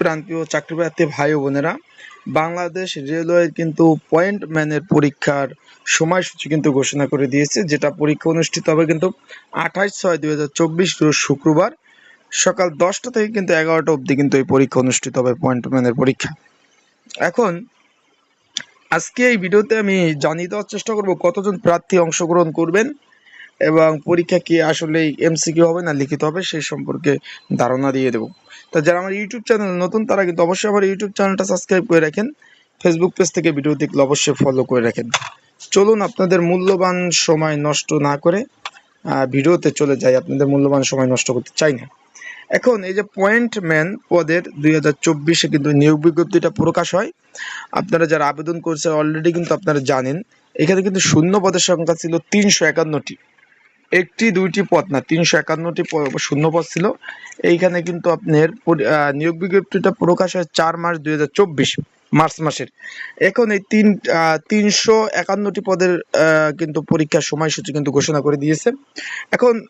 প্রান্তীয় চাকরিপ্রার্থী ভাই ও বোনেরা, বাংলাদেশ রেলওয়ের কিন্তু পয়েন্ট ম্যানের পরীক্ষার সময়সূচি কিন্তু ঘোষণা করে দিয়েছে, যেটা পরীক্ষা অনুষ্ঠিত হবে কিন্তু আঠাশ ছয় দুই হাজার চব্বিশ রোজ শুক্রবার সকাল দশটা থেকে কিন্তু এগারোটা অবধি কিন্তু এই পরীক্ষা অনুষ্ঠিত হবে পয়েন্ট ম্যানের পরীক্ষা। এখন আজকে এই ভিডিওতে আমি জানিয়ে দেওয়ার চেষ্টা করব কতজন প্রার্থী অংশগ্রহণ করবেন এবং পরীক্ষা কি আসলে এমসিকিউ হবে না লিখিত হবে সেই সম্পর্কে ধারণা দিয়ে দেবো। তা যারা আমার ইউটিউব চ্যানেল নতুন, তারা কিন্তু অবশ্যই আমার ইউটিউব চ্যানেলটা সাবস্ক্রাইব করে রাখেন। ফেসবুক পেজ থেকে ভিডিও দেখলে অবশ্যই ফলো করে রাখেন। চলুন আপনাদের মূল্যবান সময় নষ্ট না করে ভিডিওতে চলে যাই। আপনাদের মূল্যবান সময় নষ্ট করতে চাই না। এখন এই যে পয়েন্ট ম্যান পদের দুই হাজার চব্বিশে কিন্তু নিয়োগ বিজ্ঞপ্তিটা প্রকাশ হয়। আপনারা যারা আবেদন করছে অলরেডি কিন্তু আপনারা জানেন। এখানে কিন্তু শূন্য পদের সংখ্যা ছিল তিনশো একান্নটি। একটি, দুইটি পদ না, তিনশো একান্নটি প- শূন্য পদ ছিল। এইখানে কিন্তু আপনার নিয়োগ বিজ্ঞপ্তিটা প্রকাশ হয় চার মার্চ দুই মার্চ মাসের। এখন এই তিন তিনশো একান্নটি পদের কিন্তু পরীক্ষার সময়সূচি কিন্তু ঘোষণা করে দিয়েছে। এখন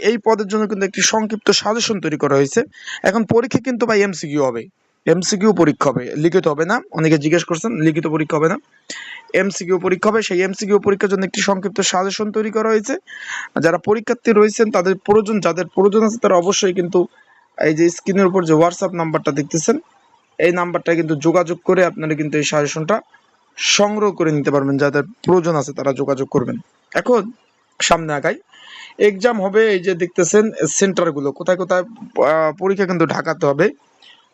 এই পদের জন্য কিন্তু একটি সংক্ষিপ্ত সাজেশন তৈরি করা হয়েছে। এখন পরীক্ষা কিন্তু ভাই এমসিকিউ হবে। এমসিকিউ পরীক্ষা হবে। লিখিত হবে না। অনেকে জিজ্ঞেস করছেন, লিখিত পরীক্ষা হবে না। এমসিকিউ পরীক্ষা হবে। সেই এমসিকিউ পরীক্ষার জন্য একটি সংক্ষিপ্ত সাজেশন তৈরি করা হয়েছে। যারা পরীক্ষার্থী রয়েছেন, তাদের প্রয়োজন, যাদের প্রয়োজন আছে, তারা অবশ্যই কিন্তু এই যে স্ক্রিনের উপর যে হোয়াটসঅ্যাপ নাম্বারটা দেখতেছেন, এই নাম্বারটা কিন্তু যোগাযোগ করে আপনারা কিন্তু এই সাজেশনটা সংগ্রহ করে নিতে পারবেন। যাদের প্রয়োজন আছে, তারা যোগাযোগ করবেন। এখন সামনে আগাই। এক্সাম হবে, এই যে দেখতেছেন সেন্টারগুলো কোথায় কোথায় পরীক্ষা কিন্তু ঢাকাতে হবে।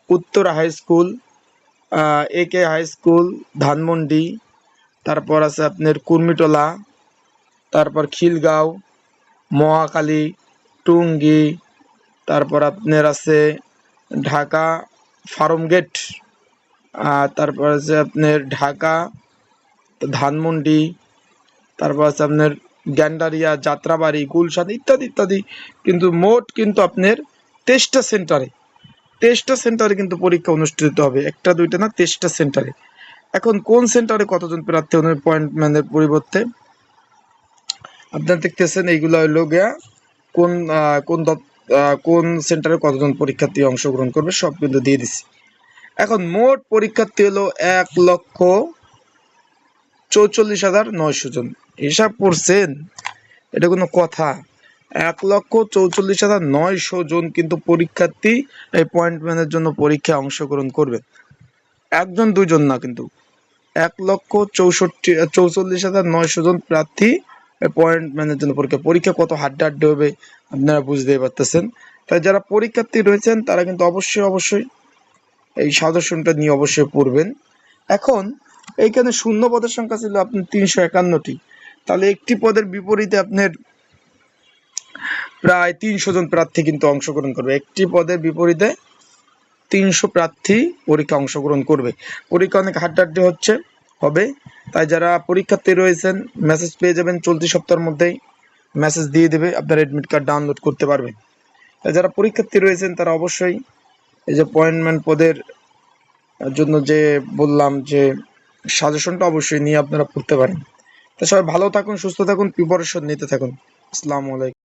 Uttara high school A K high school, Dhanmondi, তারপর আছে আপনার কুর্মিটোলা, তারপর খিলগাঁও মহাকালী টুঙ্গি, তারপর আপনার আছে ঢাকা ফার্ম গেট তারপর আছে আপনার ঢাকা, ধানমন্ডি, তারপর আছে আপনার গ্যান্ডারিয়া, যাত্রাবাড়ি, গুলশান ইত্যাদি ইত্যাদি। কিন্তু মোট কিন্তু আপনার তেইশটা সেন্টারে তেইশটা সেন্টারে কিন্তু পরীক্ষা অনুষ্ঠিত হবে। একটা, দুইটা না, তেইশটা সেন্টারে। এখন কোন সেন্টারে কতজন প্রার্থী হবে? পয়েন্টম্যানের পরিবর্তে। আপনারা দেখতেছেন এইগুলো হলো গিয়া কোন কোন কোন সেন্টারে কতজন পরীক্ষার্থী অংশগ্রহণ করবে সব কিন্তু দিয়ে দিছি। এখন মোট পরীক্ষার্থী হলো এক লক্ষ চৌচল্লিশ হাজার নয়শো জন। হিসাব করছেন, এটা কোনো কথা। এক লক্ষ চৌচল্লিশ হাজার নয়শো জন কিন্তু পরীক্ষার্থী এই পয়েন্টম্যানের জন্য পরীক্ষায় অংশগ্রহণ করবে। একজন, দুজন না কিন্তু। এক লক্ষ চৌষট্টি, চৌচল্লিশ হাজার নয়শো জন প্রার্থী পয়েন্ট ম্যানের জন্য পরীক্ষা। পরীক্ষা কত হাড্ডে হাড্ডে হবে আপনারা বুঝতেই পারতেছেন। তাই যারা পরীক্ষার্থী রয়েছেন, তারা কিন্তু অবশ্যই অবশ্যই এই সাজেশনটা নিয়ে অবশ্যই পড়বেন। এখন, এইখানে শূন্য পদের সংখ্যা ছিল আপনার তিনশো একান্নটি। তাহলে একটি পদের বিপরীতে আপনার প্রায় তিনশো জন প্রার্থী কিন্তু অংশগ্রহণ করবে। একটি পদের বিপরীতে তিনশো প্রার্থী পরীক্ষা অংশগ্রহণ করবে। পরীক্ষা অনেক হাড্ডাহাড্ডি হচ্ছে, হবে। তাই যারা পরীক্ষার্থী রয়েছেন মেসেজ পেয়ে যাবেন চলতি সপ্তাহের মধ্যেই। মেসেজ দিয়ে দেবে, আপনার অ্যাডমিট কার্ড ডাউনলোড করতে পারবেন তাই যারা পরীক্ষার্থী রয়েছেন, তারা অবশ্যই এই যে পয়েন্টমেন্ট পদের জন্য যে বললাম যে সাজেশনটা অবশ্যই নিয়ে আপনারা পড়তে পারেন। তা সবাই ভালো থাকুন, সুস্থ থাকুন প্রিপারেশন নিতে থাকুন। আসসালামু আলাইকুম।